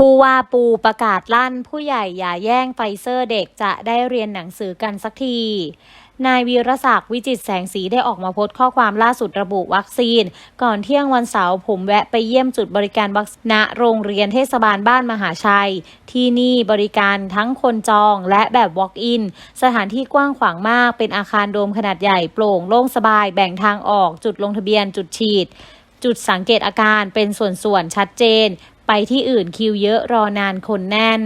ผู้ว่าปูประกาศลั่นผู้ใหญ่อย่าแย่งไฟเซอร์เด็กจะได้เรียนหนังสือกันสักทีนายวีรศักดิ์วิจิตแสงสีได้ออกมาโพสต์ข้อความล่าสุดระบุวัคซีน ก่อนเที่ยงวันเสาร์ผมแวะไปเยี่ยมจุดบริการวัคซีนณโรงเรียนเทศบาลบ้านมหาชัย ที่นี่บริการทั้งคนจองและแบบ Walk-in สถานที่กว้างขวางมากเป็นอาคารโดมขนาดใหญ่โปร่งโล่งสบาย แบ่งทางออก จุดลงทะเบียนจุดฉีด จุดสังเกตอาการเป็นส่วนๆชัดเจน ไปที่อื่นคิวเยอะรอนานคนแน่น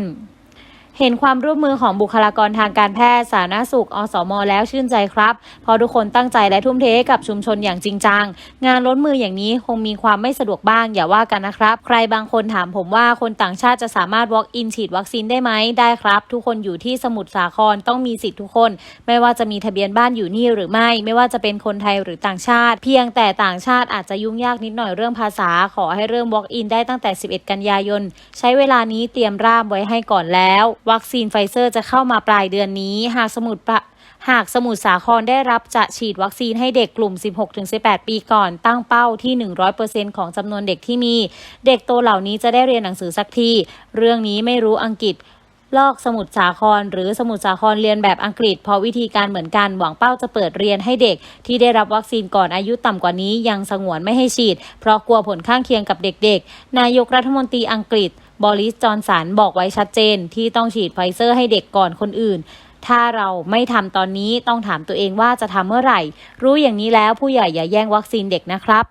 เห็นความร่วมมือของบุคลากรทางการแพทย์สาธารณสุข อสม แล้วชื่นใจครับเพราะทุกคนตั้งใจและทุ่มเทให้กับชุมชนอย่างจริงจัง งานล้นมืออย่างนี้คงมีความไม่สะดวกบ้างอย่าว่ากันนะครับ ใครบางคนถามผมว่าคนต่างชาติจะสามารถ walk in ฉีดวัคซีนได้ไหมได้ครับ ทุกคนอยู่ที่สมุทรสาครต้องมีสิทธิ์ทุกคน ไม่ว่าจะมีทะเบียนบ้านอยู่นี่หรือไม่ ไม่ว่าจะเป็นคนไทยหรือต่างชาติ เพียงแต่ต่างชาติอาจจะยุ่งยากนิดหน่อยเรื่องภาษา ขอให้เริ่ม walk in ได้ตั้งแต่ 11 กันยายน ใช้เวลานี้เตรียมร่ามไว้ให้ก่อนแล้ววัคซีนไฟเซอร์จะเข้ามาปลายเดือนนี้ หากสมุทรปราหากสมุทรสาครได้รับจะฉีดวัคซีนให้เด็กกลุ่ม 16-18 ปีก่อน ตั้งเป้าที่ 100%ของจำนวนเด็กที่มี เด็กโตเหล่านี้จะได้เรียนหนังสือสักที เรื่องนี้ไม่รู้อังกฤษ ลอกสมุทรสาคร หรือสมุทรสาครเรียนแบบอังกฤษ เพราะวิธีการเหมือนกัน หวังเป้าจะเปิดเรียนให้เด็ก ที่ได้รับวัคซีนก่อนอายุต่ำกว่านี้ยังสงวนไม่ให้ฉีด เพราะกลัวผลข้างเคียงกับเด็กๆ นายกรัฐมนตรีอังกฤษ บริสจอนสันบอกไว้ชัดเจนที่ต้องฉีดไฟเซอร์ให้เด็กก่อนคนอื่น ถ้าเราไม่ทำตอนนี้ต้องถามตัวเองว่าจะทำเมื่อไหร่ รู้อย่างนี้แล้วผู้ใหญ่อย่าแย่งวัคซีนเด็กนะครับ